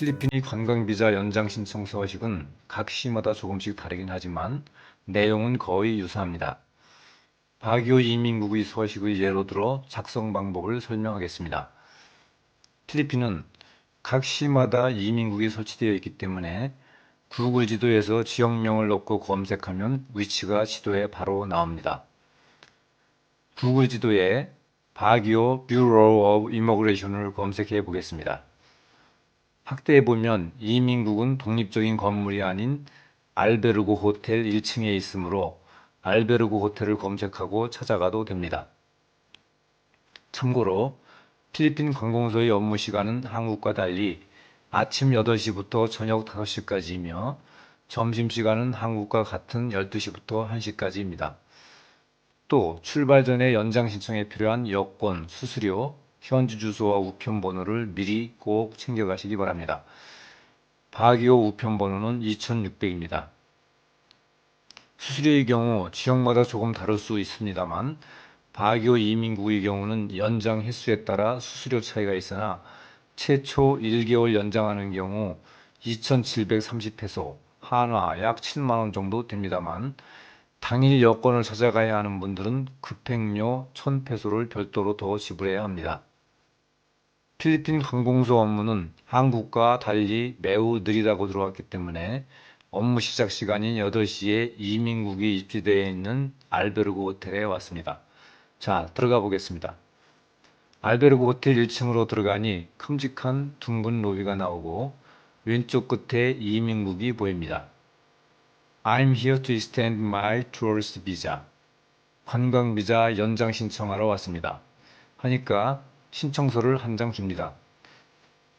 필리핀의 관광비자 연장 신청 서식은 각 시마다 조금씩 다르긴 하지만 내용은 거의 유사합니다. 바기오 이민국의 서식의 예로 들어 작성 방법을 설명하겠습니다. 필리핀은 각 시마다 이민국이 설치되어 있기 때문에 구글 지도에서 지역명을 넣고 검색하면 위치가 지도에 바로 나옵니다. 구글 지도에 바기오 Bureau of Immigration을 검색해 보겠습니다. 확대해 보면 이민국은 독립적인 건물이 아닌 알베르고 호텔 1층에 있으므로 알베르고 호텔을 검색하고 찾아가도 됩니다. 참고로 필리핀 관공서의 업무 시간은 한국과 달리 아침 8시부터 저녁 5시까지이며 점심시간은 한국과 같은 12시부터 1시까지입니다. 또 출발 전에 연장 신청에 필요한 여권, 수수료, 현지 주소와 우편 번호를 미리 꼭 챙겨가시기 바랍니다. 바기오 우편 번호는 2600입니다. 수수료의 경우 지역마다 조금 다를 수 있습니다만 바기오 이민국의 경우는 연장 횟수에 따라 수수료 차이가 있으나 최초 1개월 연장하는 경우 2,730페소, 한화 약 7만 원 정도 됩니다만 당일 여권을 찾아가야 하는 분들은 급행료 1,000페소를 별도로 더 지불해야 합니다. 필리핀 관공서 업무는 한국과 달리 매우 느리다고 들어왔기 때문에 업무 시작 시간인 8시에 이민국이 입지되어 있는 알베르고 호텔에 왔습니다. 자, 들어가 보겠습니다. 알베르고 호텔 1층으로 들어가니 큼직한 둥근 로비가 나오고 왼쪽 끝에 이민국이 보입니다. I'm here to extend my tourist visa. 관광 비자 연장 신청하러 왔습니다. 하니까 신청서를 한 장 줍니다.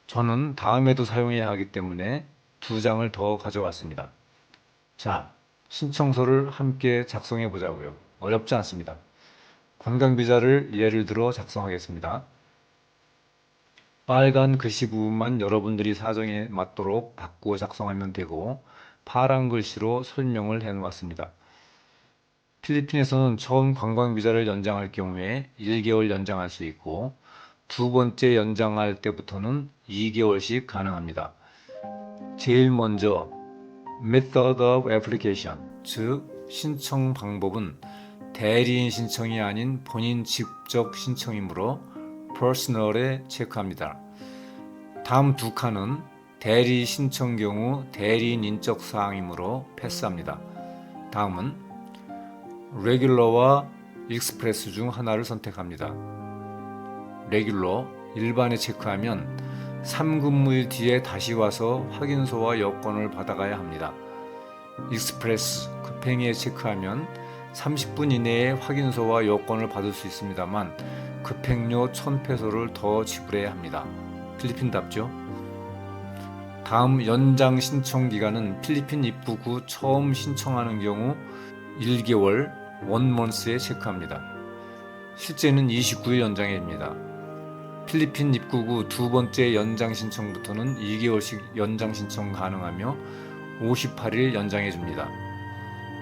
저는 다음에도 사용해야 하기 때문에 두 장을 더 가져왔습니다. 자, 신청서를 함께 작성해 보자고요. 어렵지 않습니다. 관광 비자를 예를 들어 작성하겠습니다. 빨간 글씨 부분만 여러분들이 사정에 맞도록 바꾸어 작성하면 되고 파란 글씨로 설명을 해 놓았습니다. 필리핀에서는 처음 관광 비자를 연장할 경우에 1개월 연장할 수 있고 두 번째 연장할 때부터는 2개월씩 가능합니다. 제일 먼저 Method of Application, 즉 신청 방법은 대리인 신청이 아닌 본인 직접 신청이므로 Personal에 체크합니다. 다음 두 칸은 대리 신청 경우 대리인 인적 사항이므로 패스합니다. 다음은 레귤러와 익스프레스 중 하나를 선택합니다. 레귤러 일반에 체크하면 3근무일 뒤에 다시 와서 확인서와 여권을 받아가야 합니다. 익스프레스 급행에 체크하면 30분 이내에 확인서와 여권을 받을 수 있습니다만 급행료 1000페소를 더 지불해야 합니다. 필리핀답죠? 다음 연장 신청 기간은 필리핀 입국 후 처음 신청하는 경우 1개월 원먼스에 체크합니다. 실제는 29일 연장이 됩니다. 필리핀 입국 후 두 번째 연장 신청부터는 2개월씩 연장 신청 가능하며 58일 연장해 줍니다.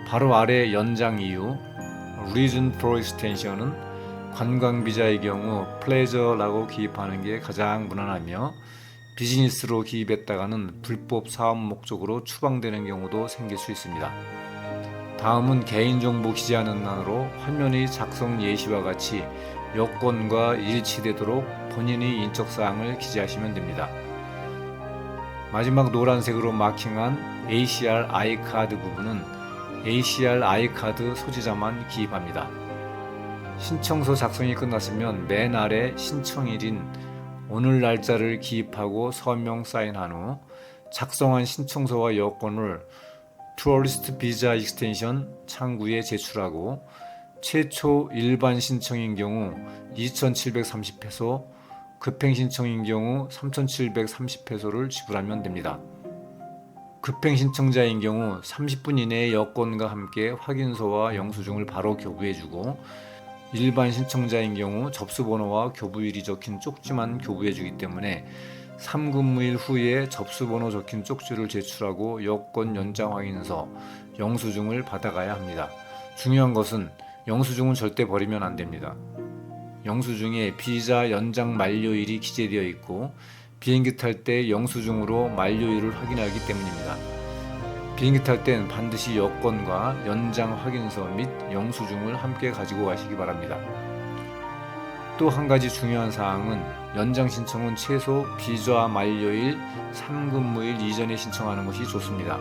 바로 아래 연장 이유 Reason for Extension은 관광 비자의 경우 Pleasure라고 기입하는 게 가장 무난하며 비즈니스로 기입했다가는 불법 사업 목적으로 추방되는 경우도 생길 수 있습니다. 다음은 개인정보 기재하는 난으로 화면의 작성 예시와 같이 여권과 일치되도록 본인의 인적 사항을 기재하시면 됩니다. 마지막 노란색으로 마킹한 ACR 아이카드 부분은 ACR 아이카드 소지자만 기입합니다. 신청서 작성이 끝났으면 맨 아래 신청일인 오늘 날짜를 기입하고 서명 사인한 후 작성한 신청서와 여권을 투어리스트 비자 익스텐션 창구에 제출하고 최초 일반 신청인 경우 2,730페소, 급행 신청인 경우 3,730페소를 지불하면 됩니다. 급행 신청자인 경우 30분 이내에 여권과 함께 확인서와 영수증을 바로 교부해주고 일반 신청자인 경우 접수번호와 교부일이 적힌 쪽지만 교부해주기 때문에 3근무일 후에 접수번호 적힌 쪽지를 제출하고 여권 연장 확인서, 영수증을 받아가야 합니다. 중요한 것은 영수증은 절대 버리면 안 됩니다. 영수증에 비자 연장 만료일이 기재되어 있고 비행기 탈 때 영수증으로 만료일을 확인하기 때문입니다. 비행기 탈 땐 반드시 여권과 연장 확인서 및 영수증을 함께 가지고 가시기 바랍니다. 또 한 가지 중요한 사항은 연장 신청은 최소 비자 만료일 3근무일 이전에 신청하는 것이 좋습니다.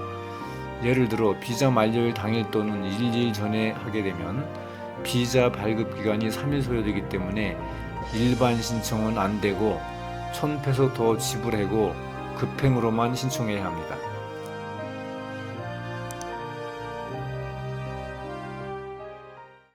예를 들어 비자 만료일 당일 또는 1일 전에 하게 되면 비자 발급 기간이 3일 소요되기 때문에 일반 신청은 안 되고 1000페소 더 지불하고 급행으로만 신청해야 합니다.